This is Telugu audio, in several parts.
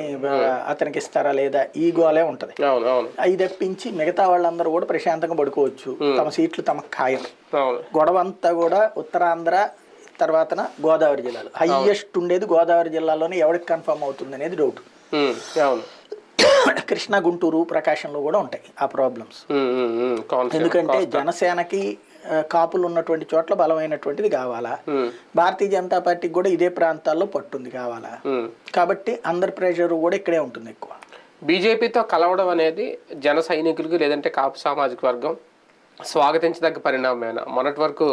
ఆ, అతనికి ఇస్తారా లేదా? ఈ గోలే ఉంటది. అవి తప్పించి మిగతా వాళ్ళందరూ కూడా ప్రశాంతంగా పడుకోవచ్చు. తమ సీట్లు తమకు ఖాయం. గొడవ అంతా కూడా ఉత్తరాంధ్ర తర్వాతన గోదావరి జిల్లాలో. హైయెస్ట్ ఉండేది గోదావరి జిల్లాలోనే ఎవరికి కన్ఫర్మ్ అవుతుంది అనేది డౌట్ కృష్ణా గుంటూరు ప్రకాశంలో కూడా ఉంటాయి ఆ ప్రాబ్లమ్స్. ఎందుకంటే జనసేనకి కాపులు ఉన్నటువంటి చోట్ల బలమైనటువంటిది కావాలా? భారతీయ జనతా పార్టీకి కూడా ఇదే ప్రాంతాల్లో పట్టుంది కావాలా. కాబట్టి అందరి ప్రెషర్ కూడా ఇక్కడే ఉంటుంది ఎక్కువ. బీజేపీతో కలవడం అనేది జన సైనికులకి లేదంటే కాపు సామాజిక వర్గం స్వాగతించదగ్గ పరిణామమేనా మొన్నటి వరకు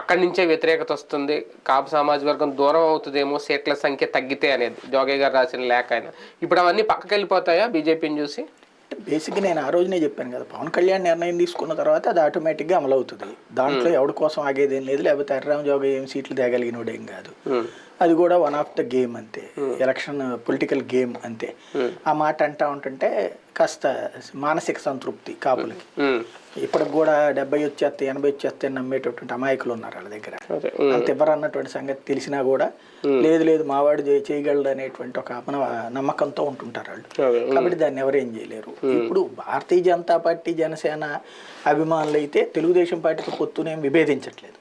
అక్కడి నుంచే వ్యతిరేకత వస్తుంది. కాపు సామాజిక వర్గం దూరం అవుతుందేమో సీట్ల సంఖ్య తగ్గితే అనేది జోగయ్య గారు రాసిన లేఖ ఆయన ఇప్పుడు అవన్నీ పక్కకి వెళ్ళిపోతాయా బీజేపీని చూసి? బేసిక్గా నేను ఆ రోజునే చెప్పాను కదా పవన్ కళ్యాణ్ నిర్ణయం తీసుకున్న తర్వాత అది ఆటోమేటిక్గా అమలు అవుతుంది. దాంట్లో ఎవడి కోసం ఆగేదేం లేదు లేకపోతే హరిరామ్ జోగ ఏం సీట్లు తేగలిగినోడు ఏం కాదు. అది కూడా వన్ ఆఫ్ ద గేమ్ అంతే. ఎలక్షన్ పొలిటికల్ గేమ్ అంతే. ఆ మాట అంటా ఉంటుంటే కాస్త మానసిక సంతృప్తి కాపులకి. ఇప్పటికి కూడా డెబ్బై వచ్చేస్తే ఎనభై వచ్చేస్తే నమ్మేటటువంటి అమాయకులు ఉన్నారు వాళ్ళ దగ్గర. అంత ఇవ్వరు అన్నటువంటి సంగతి తెలిసినా కూడా లేదు లేదు మావాడు చేయగలడు అనేటువంటి ఒక మన నమ్మకంతో ఉంటుంటారు వాళ్ళు. కాబట్టి దాన్ని ఎవరేం చేయలేరు. ఇప్పుడు భారతీయ జనతా పార్టీ జనసేన అభిమానులు అయితే తెలుగుదేశం పార్టీతో పొత్తునేం విభేదించట్లేదు.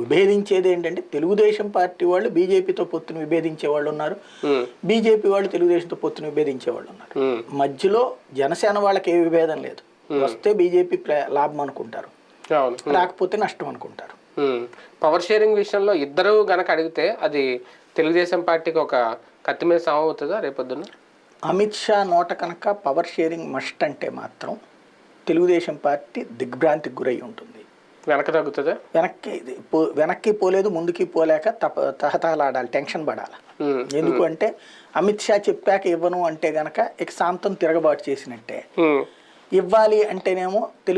విభేదించేది ఏంటంటే తెలుగుదేశం పార్టీ వాళ్ళు బీజేపీతో పొత్తును విభేదించే వాళ్ళు ఉన్నారు. బీజేపీ వాళ్ళు తెలుగుదేశంతో పొత్తును విభేదించే వాళ్ళు ఉన్నారు. మధ్యలో జనసేన వాళ్ళకి ఏ విభేదం లేదు. వస్తే బీజేపీ లాభం అనుకుంటారు. రాకపోతే నష్టం అనుకుంటారు. పవర్ షేరింగ్ విషయంలో ఇద్దరు గనక అడిగితే అది తెలుగుదేశం పార్టీకి ఒక కత్తి మీద సమ అవుతుందా రేపొద్దున అమిత్ షా నోట కనుక పవర్ షేరింగ్ మస్ట్ అంటే మాత్రం తెలుగుదేశం పార్టీ దిగ్భ్రాంతికి గురై ఉంటుంది. వెనక తగ్గుతుందా? వెనక్కి వెనక్కి పోలేదు ముందుకి పోలేక తప తహతహలాడాలి టెన్షన్ పడాలి. ఎందుకు అంటే అమిత్ షా చెప్పాక ఇవ్వను అంటే గనక ఇక శాంతం తిరగబాటు చేసినట్టే. ఇవ్వాలి అంటేనేమో తెలుగు